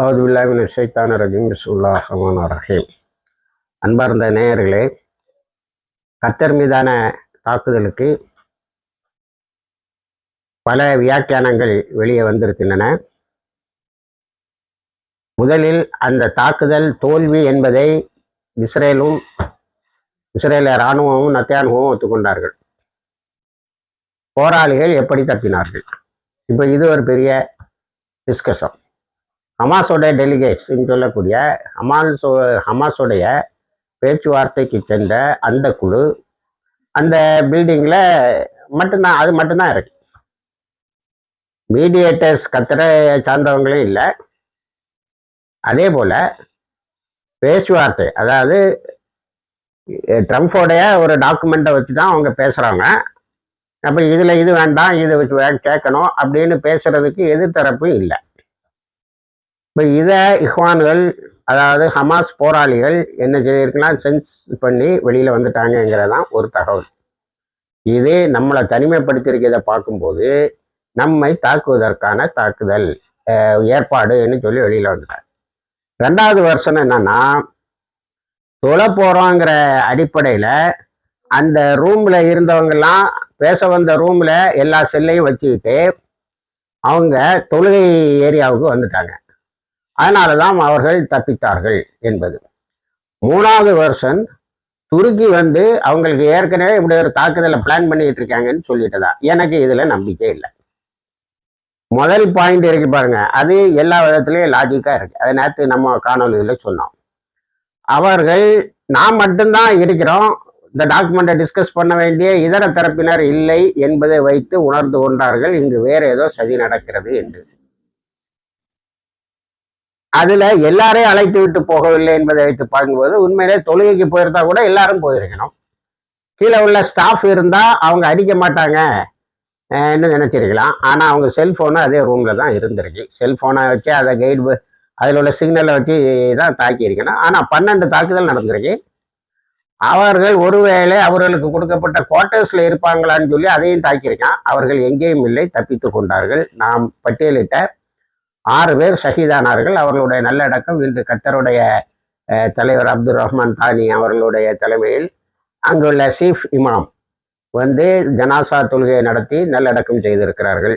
அவுதுபில்லாமின் ஷைத்தான ரஜீம். பிஸ்முல்லா ரஹ்மான் ரஹீம். அன்பார்ந்த நேயர்களே கத்தர் மீதான தாக்குதலுக்கு பல வியாக்கியானங்கள் வெளியே வந்திருக்கின்றன. முதலில் அந்த தாக்குதல் தோல்வி என்பதை இஸ்ரேலும் இஸ்ரேல இராணுவமும் நத்தியானுவும் ஒத்துக்கொண்டார்கள். போராளிகள் எப்படி தப்பினார்கள்? இப்போ இது ஒரு பெரிய டிஸ்கஷன் ஹமாஸோட டெலிகேட்ஸ்ன்னு சொல்லக்கூடிய ஹமாஸோ ஹமாஸோடைய பேச்சுவார்த்தைக்கு சென்ற அந்த குழு அந்த பில்டிங்கில் மட்டும்தான் அது மட்டும்தான் இருக்கு. மீடியேட்டர்ஸ் கத்திர சார்ந்தவங்களே இல்லை. அதே போல் பேச்சுவார்த்தை அதாவது ட்ரம்ப்போடைய ஒரு டாக்குமெண்ட்டை வச்சு தான் அவங்க பேசுகிறாங்க அப்போ இதில் இது வேண்டாம் இதை வச்சு வே கேட்கணும் அப்படின்னு பேசுகிறதுக்கு எதிர்த்தரப்பும் இல்லை. இப்போ இதை இஹ்வான்கள் அதாவது ஹமாஸ் போராளிகள் என்ன செய்திருக்கலாம் சென்ஸ் பண்ணி வெளியில் வந்துட்டாங்கங்கிறதான் ஒரு தகவல். இது நம்மளை தனிமைப்படுத்தியிருக்கிறத பார்க்கும்போது நம்மை தாக்குவதற்கான தாக்குதல் ஏற்பாடுன்னு சொல்லி வெளியில் வந்துட்டாங்க. ரெண்டாவது வருஷம் என்னன்னா தொலை போகிறோங்கிற அடிப்படையில் அந்த ரூமில் இருந்தவங்கெல்லாம் பேச வந்த ரூமில் எல்லா செல்லையும் வச்சுக்கிட்டு அவங்க தொழுகை ஏரியாவுக்கு வந்துட்டாங்க. அதனாலதான் அவர்கள் தப்பித்தார்கள் என்பது. மூணாவது வருஷன் துருக்கி வந்து அவங்களுக்கு ஏற்கனவே இப்படி ஒரு தாக்குதலை பிளான் பண்ணிட்டு இருக்காங்கன்னு சொல்லிட்டதா? எனக்கு இதுல நம்பிக்கை இல்லை. முதல் பாயிண்ட் இருக்கு பாருங்க. அது எல்லா விதத்துலயும் லாஜிக்கா இருக்கு. அதை நேற்று நம்ம காணொலியில சொன்னோம். அவர்கள் நாம் மட்டும்தான் இருக்கிறோம். இந்த டாக்குமெண்ட்டை டிஸ்கஸ் பண்ண வேண்டிய இதர தரப்பினர் இல்லை என்பதை வைத்து உணர்ந்து கொண்டார்கள். இங்கு வேற ஏதோ சதி நடக்கிறது என்று. அதுல எல்லாரையும் அழைத்து விட்டு போகவில்லை என்பதை வைத்து பார்க்கும்போது உண்மையிலே தொழுகைக்கு போயிருந்தா கூட எல்லாரும் போயிருக்கணும். கீழே உள்ள ஸ்டாஃப் இருந்தா அவங்க அடிக்க மாட்டாங்க என்ன நினைச்சிருக்கலாம். ஆனா அவங்க செல்போனு அதே ரூம்ல தான் இருந்திருக்கு. செல்போனை வச்சு அதை கைடு அதில் உள்ள சிக்னலை வச்சு தான் தாக்கியிருக்கணும் ஆனால் பன்னெண்டு தாக்குதல் நடந்திருக்கு. அவர்கள் ஒருவேளை அவர்களுக்கு கொடுக்கப்பட்ட குவார்ட்டர்ஸில் இருப்பாங்களான்னு சொல்லி அதையும் தாக்கியிருக்கான். அவர்கள் எங்கேயும் இல்லை தப்பித்து கொண்டார்கள். நாம் பட்டியலிட்ட ஆறு பேர் ஷஹீதானார்கள். அவர்களுடைய நல்லடக்கம் இன்று கத்தருடைய தலைவர் அப்துல் ரஹ்மான் தானி அவர்களுடைய தலைமையில் அங்குள்ள சீஃப் இமாம் வந்து ஜனாசா தொழுகையை நடத்தி நல்லடக்கம் செய்திருக்கிறார்கள்.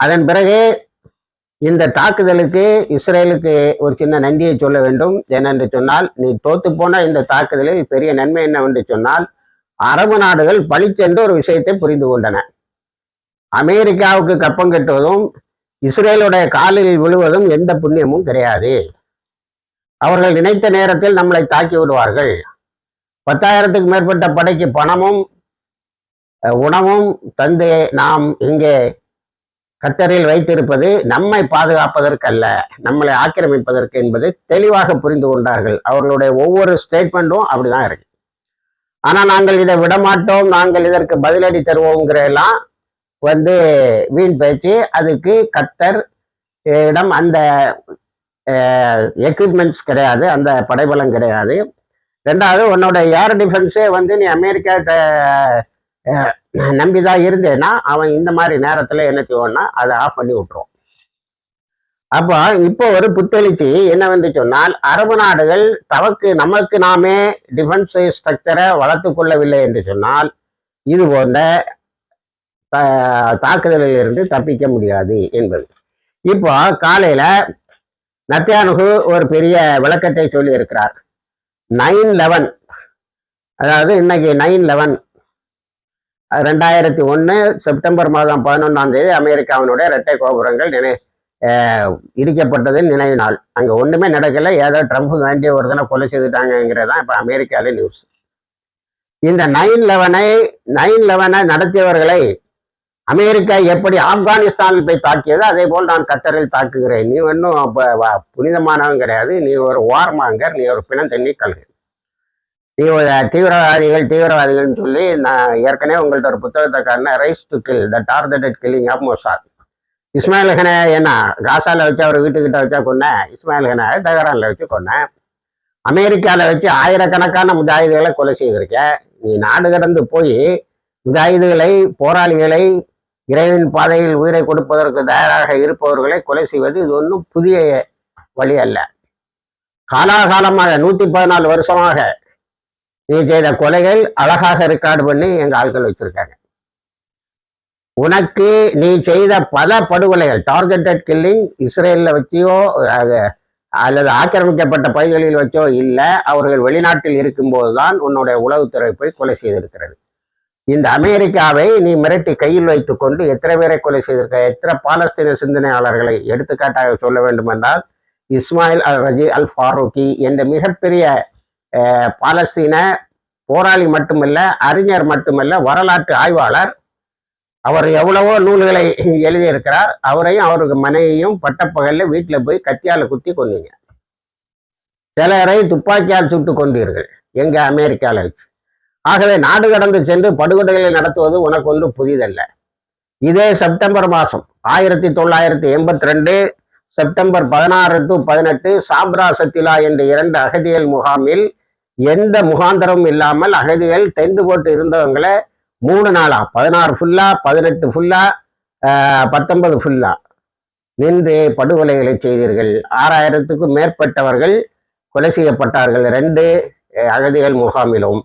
அதன் பிறகு இந்த தாக்குதலுக்கு இஸ்ரேலுக்கு ஒரு சின்ன நன்றியை சொல்ல வேண்டும். ஏனென்று சொன்னால் நீ தோத்து போன இந்த தாக்குதலில் பெரிய நன்மை என்னவென்று சொன்னால் அரபு நாடுகள் பழிச்சென்று ஒரு விஷயத்தை புரிந்து கொண்டன. அமெரிக்காவுக்கு கப்பம் கட்டுவதும் இஸ்ரேலுடைய காலில் விழுவதும் எந்த புண்ணியமும் கிடையாது. அவர்கள் நினைத்த நேரத்தில் நம்மளை தாக்கி விடுவார்கள். பத்தாயிரத்துக்கு மேற்பட்ட படைக்கு பணமும் உணவும் தந்து நாம் இங்கே கத்தரில் வைத்திருப்பது நம்மை பாதுகாப்பதற்கல்ல நம்மளை ஆக்கிரமிப்பதற்கு என்பதை தெளிவாக புரிந்து கொண்டார்கள். அவர்களுடைய ஒவ்வொரு ஸ்டேட்மெண்ட்டும் அப்படிதான் இருக்கு. ஆனா நாங்கள் இதை விடமாட்டோம் நாங்கள் இதற்கு பதிலடி தருவோங்கிற எல்லாம் வந்து வீண் பேச்சு அதுக்கு கத்தர் இடம் அந்த எக்யூப்மெண்ட்ஸ் கிடையாது. அந்த படைபலம் கிடையாது. ரெண்டாவது உன்னோட ஏர் டிஃபென்ஸே வந்து நீ அமெரிக்கா நம்பி தான் இருந்தேன்னா அவன் இந்த மாதிரி நேரத்தில் என்ன செய்வான்னா அதை ஆஃப் பண்ணி விட்டுருவான். அப்போ இப்போ ஒரு புத்தெழுச்சி வந்து சொன்னால் அரபு நாடுகள் தமக்கு நமக்கு நாமே டிஃபென்ஸ் ஸ்ட்ரக்சரை வளர்த்து கொள்ளவில்லை என்று சொன்னால் இது போன்ற தாக்குதலில் இருந்து தப்பிக்க முடியாது என்பது. இப்போ காலையில நத்தியானுகு ஒரு பெரிய விளக்கத்தை சொல்லி இருக்கிறார் நைன் லெவன். அதாவது இன்னைக்கு நைன் லெவன். ரெண்டாயிரத்தி ஒன்று செப்டம்பர் மாதம் பதினொன்றாம் தேதி அமெரிக்காவினுடைய இரட்டை கோபுரங்கள் நினை இடிக்கப்பட்டது இடிக்கப்பட்டதின் நினைவு நாள் அங்கே ஒன்றுமே நடக்கல. ஏதோ ட்ரம்ப் வேண்டிய ஒரு தினம் கொலை செய்துட்டாங்கிறது தான் இப்போ அமெரிக்காவிலே நியூஸ் இந்த நைன் லெவனை நைன் லெவனை நடத்தியவர்களை அமெரிக்கா எப்படி ஆப்கானிஸ்தானில் போய் தாக்கியதோ அதே போல் நான் கத்தரில் தாக்குகிறேன். நீ ஒன்றும் அப்போ புனிதமானவன் கிடையாது. நீ ஒரு ஓரமாங்கர் நீ ஒரு பிணந்தண்ணி கல்வி நீ ஒரு தீவிரவாதிகள் தீவிரவாதிகள்னு சொல்லி நான் ஏற்கனவே உங்கள்ட்ட ஒரு புத்தகத்தை காரணம் rise to kill the target killing of Mossad Ismail Haniyeh என்ன காசால வச்சு அவர் வீட்டுக்கிட்ட வச்சா கொன்னேன். இஸ்மாயில் ஹனை தகரானில் வச்சு கொன்னேன். அமெரிக்காவில் வச்சு ஆயிரக்கணக்கான முஜாஹிதுகளை கொலை செய்திருக்கேன். நீ நாடு கடந்து போய் முஜாஹிதுகளை போராளிகளை இறைவின் பாதையில் உயிரை கொடுப்பதற்கு தயாராக இருப்பவர்களை கொலை செய்வது இது ஒன்றும் புதிய வழி அல்ல. காலாகாலமாக நூத்தி பதினாலு வருஷமாக நீ செய்த கொலைகள் அழகாக ரெக்கார்டு பண்ணி எங்க ஆட்கள் வச்சிருக்காங்க. உனக்கு நீ செய்த பல படுகொலைகள் டார்கெட்டட் கில்லிங் இஸ்ரேலில் வச்சியோ அது- அல்லது ஆக்கிரமிக்கப்பட்ட பகுதிகளில் வச்சோ இல்லை அவர்கள் வெளிநாட்டில் இருக்கும்போது தான் உன்னுடைய உளவுத்துறை போய் கொலை செய்திருக்கிறது. இந்த அமெரிக்காவை நீ மிரட்டி கையில் வைத்துக்கொண்டு எத்தனை பேரை கொலை செய்திருக்க எத்தனை பாலஸ்தீன சிந்தனையாளர்களை எடுத்துக்காட்டாக சொல்ல வேண்டுமென்றால் இஸ்மாயில் அல் ரஜி அல் ஃபாரூக்கி என்ற மிகப்பெரிய பாலஸ்தீன போராளி மட்டுமல்ல அறிஞர் மட்டுமல்ல வரலாற்று ஆய்வாளர். அவர் எவ்வளவோ நூல்களை எழுதியிருக்கிறார். அவரையும் அவருக்கு மனைவியும் பட்டப்பகல்ல வீட்டில் போய் கத்தியால் குத்தி கொண்டீங்க சிலரை துப்பாக்கியால் சுட்டு கொண்டீர்கள். எங்க அமெரிக்காவில் வச்சு. ஆகவே நாடு கடந்து சென்று படுகொலைகளை நடத்துவது உனக்கு ஒன்றும் புதிதல்ல. இதே செப்டம்பர் மாதம் ஆயிரத்தி தொள்ளாயிரத்தி எண்பத்தி ரெண்டு செப்டம்பர் பதினாறு டு பதினெட்டு சாப்ரா சத்திலா என்ற இரண்டு அகதிகள் முகாமில் எந்த முகாந்தரமும் இல்லாமல் அகதிகள் டென்ட் போட்டு இருந்தவங்களை மூணு நாளா பதினாறு ஃபுல்லா பதினெட்டு ஃபுல்லா பத்தொன்பது ஃபுல்லா நின்று படுகொலைகளை செய்தீர்கள். ஆறாயிரத்துக்கும் மேற்பட்டவர்கள் கொலை செய்யப்பட்டார்கள். ரெண்டு அகதிகள் முகாமிலும்.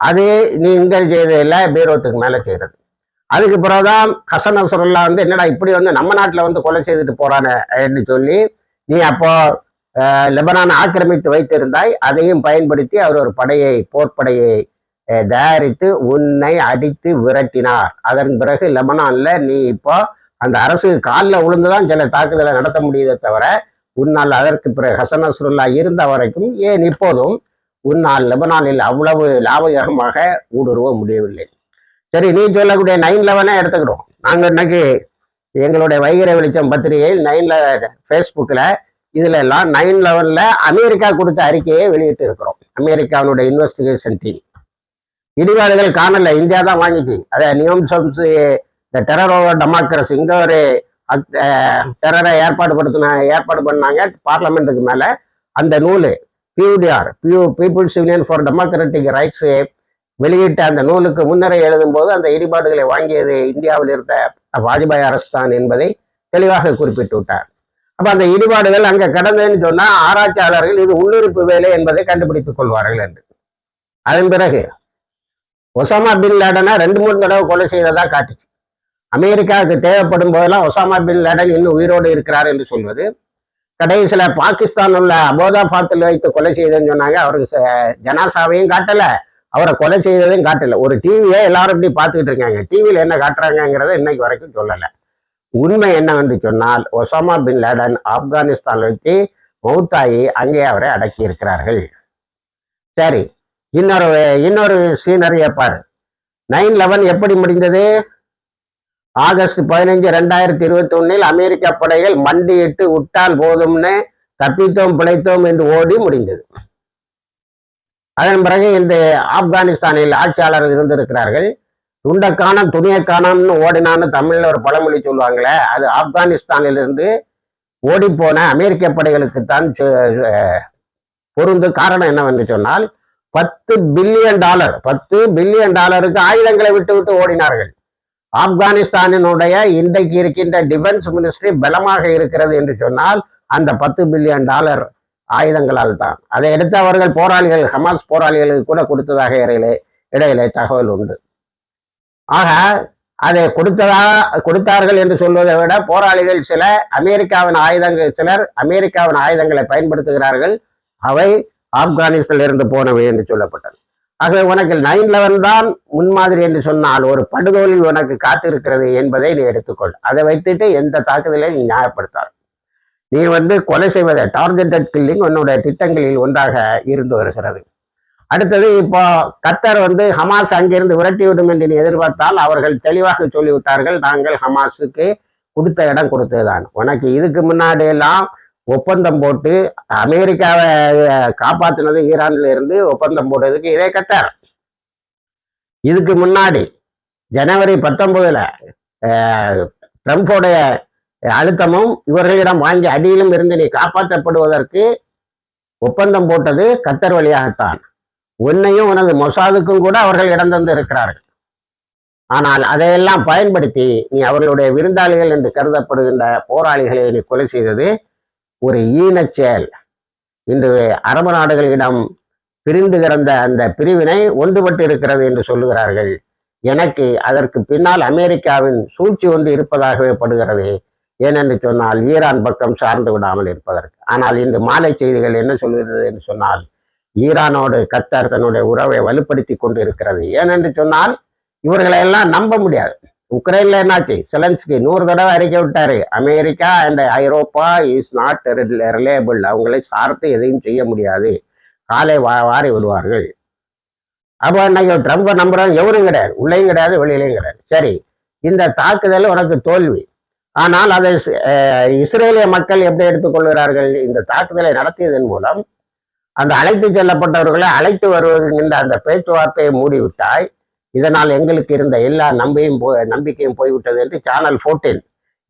அது நீங்கள் செய்ததில்ல பீரோட்டுக்கு மேலே செய்கிறது அதுக்கு பிறகுதான் ஹசன் நசருல்லா வந்து என்னடா இப்படி வந்து நம்ம நாட்டில் வந்து கொலை செய்துட்டு போறானே சொல்லி நீ அப்போ லெபனான் ஆக்கிரமித்து வைத்திருந்தாய். அதையும் பயன்படுத்தி அவர் ஒரு படையை போர்ப்படையை தயாரித்து உன்னை அடித்து விரட்டினார். அதன் பிறகு லெபனான்ல நீ இப்போ அந்த அரசு காலில் விழுந்துதான் சில தாக்குதலை நடத்த முடியுதே தவிர உன்னால் அதற்கு பிறகு ஹசன் அசுருல்லா இருந்த வரைக்கும் ஏன் இப்போதும் உன்னால் லெபனானில் அவ்வளவு லாபகரமாக ஊடுருவ முடியவில்லை. சரி நீ சொல்லக்கூடிய நைன் லெவனே எடுத்துக்கிடுவோம் நாங்கள் இன்னைக்கு எங்களுடைய வைகரை வெளிச்சம் பத்திரிகையில் நைன்ல ஃபேஸ்புக்கில் இதுல எல்லாம் நைன் லெவனில் அமெரிக்கா கொடுத்த அறிக்கையை வெளியிட்டு இருக்கிறோம். அமெரிக்காவினுடைய இன்வெஸ்டிகேஷன் டீம் இடிபாடுகள் காணல இந்தியா தான் வாங்கிச்சு. அதை நியோம் சம்ஸ் இந்த டெரர் ஓவர் டெமோக்ரஸி இங்கே ஒரு டெரரை ஏற்பாடு படுத்தின ஏற்பாடு பண்ணாங்க பார்லமெண்ட்டுக்கு மேலே அந்த நூல். PUDR PU people's union for democratic rights வெளியிட்ட அந்த நூலுக்கு முன்னரே எழுதும்போது அந்த இடிபாடுகளை வாங்கியது இந்தியாவில் இருந்த வாஜ்பாய் அரசு தான் என்பதை தெளிவாக குறிப்பிட்டு விட்டார் அப்போ அந்த இடிபாடுகள் அங்கே கடந்ததுன்னு சொன்னால் ஆராய்ச்சியாளர்கள் இது உள்ளிருப்பு வேலை என்பதை கண்டுபிடித்துக் கொள்வார்கள் என்று. அதன் பிறகு ஒசாமா பின் லேடனை ரெண்டு மூணு தடவை கொலை செய்ததாக காட்டுச்சு. அமெரிக்காவுக்கு தேவைப்படும் போதெல்லாம் ஒசாமா பின் லேடன் இன்னும் உயிரோடு இருக்கிறார் என்று சொல்வது கடைசியில பாகிஸ்தான் உள்ள அபோதாபாத்தில் வைத்து கொலை செய்ததுன்னு சொன்னாங்க. அவருக்கு ஜனாசாவையும் காட்டல. அவரை கொலை செய்ததையும் காட்டல. ஒரு டிவியே எல்லாரும் இப்படி பார்த்துக்கிட்டு இருக்காங்க. டிவியில் என்ன காட்டுறாங்கங்கிறத இன்னைக்கு வரைக்கும் சொல்லலை. உண்மை என்னவென்று சொன்னால் ஒசாமா பின் லேடன் ஆப்கானிஸ்தான் வச்சு மௌத்தாயி அங்கே அவரை அடக்கி இருக்கிறார்கள். சரி இன்னொரு இன்னொரு சீனரியை பாரு. நைன் லெவன் எப்படி முடிந்தது? ஆகஸ்ட் பதினஞ்சு ரெண்டாயிரத்தி இருபத்தி ஒன்னில் அமெரிக்க படைகள் மண்டியிட்டு விட்டால் போதும்னு தப்பித்தோம் பிழைத்தோம் என்று ஓடி முடிந்தது. அதன் பிறகு இந்த ஆப்கானிஸ்தானில் ஆட்சியாளர்கள் இருந்திருக்கிறார்கள். துண்டை காணம் துணியை காணம்னு ஓடினான்னு தமிழ்ல ஒரு பழமொழி சொல்லுவாங்களே அது ஆப்கானிஸ்தானிலிருந்து ஓடிப்போன அமெரிக்க படைகளுக்குத்தான் தான் பொருந்து காரணம் என்னவென்று சொன்னால் பத்து பில்லியன் டாலர் பத்து பில்லியன் டாலருக்கு ஆயுதங்களை விட்டு விட்டு ஓடினார்கள். ஆப்கானிஸ்தானினுடைய இன்றைக்கு இருக்கின்ற டிஃபென்ஸ் மினிஸ்ட்ரி பலமாக இருக்கிறது என்று சொன்னால் அந்த பத்து பில்லியன் டாலர் ஆயுதங்களால் தான். அதை எடுத்து அவர்கள் போராளிகள் ஹமாஸ் போராளிகளுக்கு கூட கொடுத்ததாக இடையிலே இடையிலே தகவல் உண்டு. ஆக அதை கொடுத்ததா கொடுத்தார்கள் என்று சொல்வதை விட போராளிகள் சில அமெரிக்காவின் ஆயுதங்கள் சிலர் அமெரிக்காவின் ஆயுதங்களை பயன்படுத்துகிறார்கள். அவை ஆப்கானிஸ்தானில் இருந்து போனவை என்று சொல்லப்பட்டது. ஆகவே உனக்கு நைன் லெவன் தான் முன்மாதிரி என்று சொன்னால் ஒரு படுகோலில் உனக்கு காத்திருக்கிறது என்பதை நீ எடுத்துக்கொள். அதை வைத்துட்டு எந்த தாக்குதலையும் நீ நியாயப்படுத்தாது. நீ வந்து கொலை செய்வதை டார்கெட்டட் கில்லிங் உன்னுடைய திட்டங்களில் ஒன்றாக இருந்து வருகிறது. அடுத்தது இப்போ கத்தர் வந்து ஹமாஸ் அங்கிருந்து விரட்டிவிடும் என்று நீ எதிர்பார்த்தால் அவர்கள் தெளிவாக சொல்லிவிட்டார்கள் நாங்கள் ஹமாஸுக்கு கொடுத்த இடம் கொடுத்ததுதான். உனக்கு இதுக்கு முன்னாடி எல்லாம் ஒப்பந்தம் போட்டு அமெரிக்காவை காப்பாற்றினது காப்பாத்தினது ஈரான்ல இருந்து ஒப்பந்தம் போட்டதுக்கு இதே கத்தார். இதுக்கு முன்னாடி ஜனவரி பத்தொன்பதுல ட்ரம்ப்போடைய அழுத்தமும் இவர்களிடம் வாங்கி அடியிலும் இருந்து நீ காப்பாற்றப்படுவதற்கு ஒப்பந்தம் போட்டது கத்தர் வழியாகத்தான். உன்னையும் உனது மொசாதுக்கும் கூட அவர்கள் இடம் தந்து இருக்கிறார்கள். ஆனால் அதையெல்லாம் பயன்படுத்தி நீ அவர்களுடைய விருந்தாளிகள் என்று கருதப்படுகின்ற போராளிகளை நீ கொலை செய்தது ஒரு ஈனச் செயல் இன்று அரபு நாடுகளிடம் பிரிந்து கிடந்த அந்த பிரிவினை ஒன்றுபட்டு இருக்கிறது என்று சொல்லுகிறார்கள். எனக்கு அதற்கு பின்னால் அமெரிக்காவின் சூழ்ச்சி ஒன்று இருப்பதாகவே படுகிறது. ஏனென்று சொன்னால் ஈரான் பக்கம் சார்ந்து விடாமல் இருப்பதற்கு. ஆனால் இன்று மாலை செய்திகள் என்ன சொல்கிறது என்று சொன்னால் ஈரானோடு கத்தார் தன்னுடைய உறவை வலுப்படுத்தி கொண்டு இருக்கிறது ஏனென்று சொன்னால் இவர்களை எல்லாம் நம்ப முடியாது. உக்ரைன்ல என்னாச்சு? செலன்ஸ்கி நூறு தடவை அறிக்கை விட்டாரு. America and Europe is not reliable அவங்களை சார்ந்து எதையும் செய்ய முடியாது. காலை வா வாரி விடுவார்கள். அப்போ இன்னைக்கு ட்ரம்ப்பை நம்புறாங்க எவரும் கிடையாது. உள்ளேயும் கிடையாது வெளியிலையும் கிடையாது. சரி இந்த தாக்குதல் உனக்கு தோல்வி. ஆனால் அதை இஸ்ரேலிய மக்கள் எப்படி எடுத்துக்கொள்கிறார்கள் இந்த தாக்குதலை நடத்தியதன் மூலம் அந்த அழைத்து செல்லப்பட்டவர்களை அழைத்து வருவதுங்கின்ற அந்த பேச்சுவார்த்தையை மூடிவிட்டாய். இதனால் எங்களுக்கு இருந்த எல்லா நம்பியும் போ நம்பிக்கையும் போய்விட்டது என்று சேனல் 14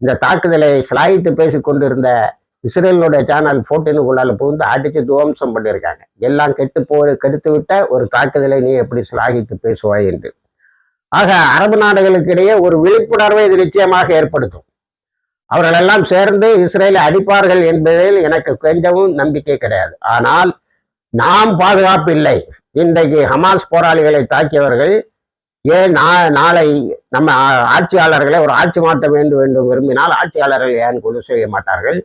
இந்த தாக்குதலை சிலாயித்து பேசிக்கொண்டிருந்த இஸ்ரேலுடைய சேனல் ஃபோர்டீனுக்குள்ளால் புகுந்து அடித்து துவம்சம் பண்ணியிருக்காங்க. எல்லாம் கெட்டு போ கெடுத்து விட்ட ஒரு தாக்குதலை நீ எப்படி சிலாகித்து பேசுவாய் என்று. ஆக அரபு நாடுகளுக்கு இடையே ஒரு விழிப்புணர்வை இது நிச்சயமாக ஏற்படுத்தும். அவர்களெல்லாம் சேர்ந்து இஸ்ரேலை அடிப்பார்கள் என்பதில் எனக்கு கொஞ்சமும் நம்பிக்கை கிடையாது. ஆனால் நாம் பாதுகாப்பு இல்லை. இன்றைக்கு ஹமாஸ் போராளிகளை தாக்கியவர்கள் ஏன் நா- நாளை நம்ம ஆட்சியாளர்களை ஒரு ஆட்சி மாற்ற வேண்டும் என்று விரும்பினால் ஆட்சியாளர்கள் ஏன் கொண்டு செய்ய மாட்டார்கள்?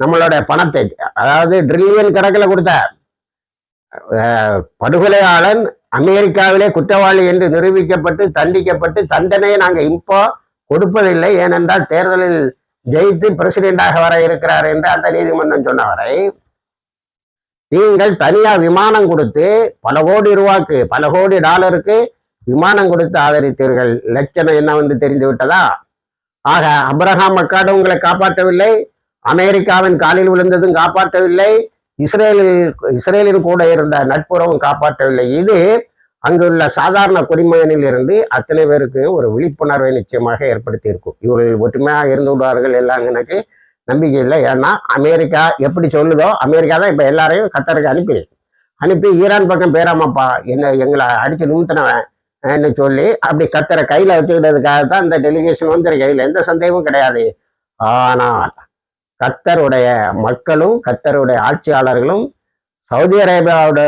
நம்மளுடைய பணத்தை அதாவது ட்ரில்லியன் கணக்கில் கொடுத்த படுகொலையாளன் அமெரிக்காவிலே குற்றவாளி என்று நிரூபிக்கப்பட்டு தண்டிக்கப்பட்டு தண்டனையை நாங்கள் இப்போ கொடுப்பதில்லை. ஏனென்றால் தேர்தலில் ஜெயித்து பிரசிடென்டாக வர இருக்கிறார் என்று அந்த நீதிமன்றம் சொன்ன வரை நீங்கள் தனியா விமானம் கொடுத்து பல கோடி ரூபாய்க்கு பல கோடி டாலருக்கு விமானம் கொடுத்து ஆதரித்தீர்கள். லட்சணம் என்ன வந்து தெரிந்து விட்டதா? ஆக அப்ரஹாம் மக்காடு உங்களை காப்பாற்றவில்லை. அமெரிக்காவின் காலில் விழுந்ததும் காப்பாற்றவில்லை. இஸ்ரேலில் இஸ்ரேலின் கூட இருந்த நட்புறவும் காப்பாற்றவில்லை. இது அங்குள்ள சாதாரண குடிமகனில் இருந்து அத்தனை பேருக்கு ஒரு விழிப்புணர்வை நிச்சயமாக ஏற்படுத்தி இருக்கும் இவர்கள் ஒற்றுமையாக இருந்து விடுவார்கள் எல்லாம் எனக்கு நம்பிக்கை இல்லை. ஏன்னா அமெரிக்கா எப்படி சொல்லுதோ அமெரிக்கா தான் இப்போ எல்லாரையும் கத்தருக்கு அனுப்பி அனுப்பி ஈரான் பக்கம் பேராமப்பா. என்ன எங்களை அடிச்சு நிமித்தினவன் சொல்லி அப்படி கத்தரை கையில வச்சுக்கிட்டதுக்காக தான் இந்த டெலிகேஷன் வந்திருக்கு. கையில் எந்த சந்தேகமும் கிடையாது. ஆனால் கத்தருடைய மக்களும் கத்தருடைய ஆட்சியாளர்களும் சவுதி அரேபியாவோட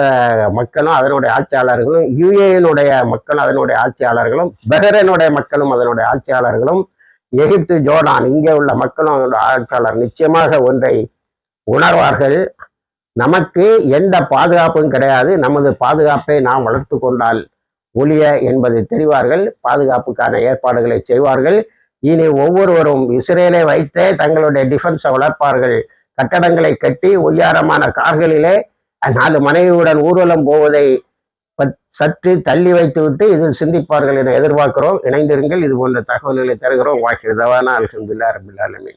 மக்களும் அதனுடைய ஆட்சியாளர்களும் யுஏனுடைய மக்களும் அதனுடைய ஆட்சியாளர்களும் பஹ்ரனுடைய மக்களும் அதனுடைய ஆட்சியாளர்களும் எகிப்து ஜோர்டான் இங்கே உள்ள மக்களும் அதனுடைய ஆட்சியாளர் நிச்சயமாக ஒன்றை உணர்வார்கள். நமக்கு எந்த பாதுகாப்பும் கிடையாது. நமது பாதுகாப்பை நாம் வளர்த்து கொண்டால் ஒழிய என்பதை தெரிவார்கள் பாதுகாப்புக்கான ஏற்பாடுகளை செய்வார்கள். இனி ஒவ்வொருவரும் இஸ்ரேலை வைத்தே தங்களுடைய டிஃபென்ஸை வளர்ப்பார்கள். கட்டடங்களை கட்டி ஒய்யாரமான கார்களிலே நாலு மனைவியுடன் ஊர்வலம் போவதை சற்று தள்ளி வைத்துவிட்டு இதில் சிந்திப்பார்கள் என எதிர்பார்க்கிறோம். இணைந்திருங்கள் இது போன்ற தகவல்களை தருகிறோம். வாக்கிய அலமதுல்லா அல்ஹம்துலில்லாஹி ரபில்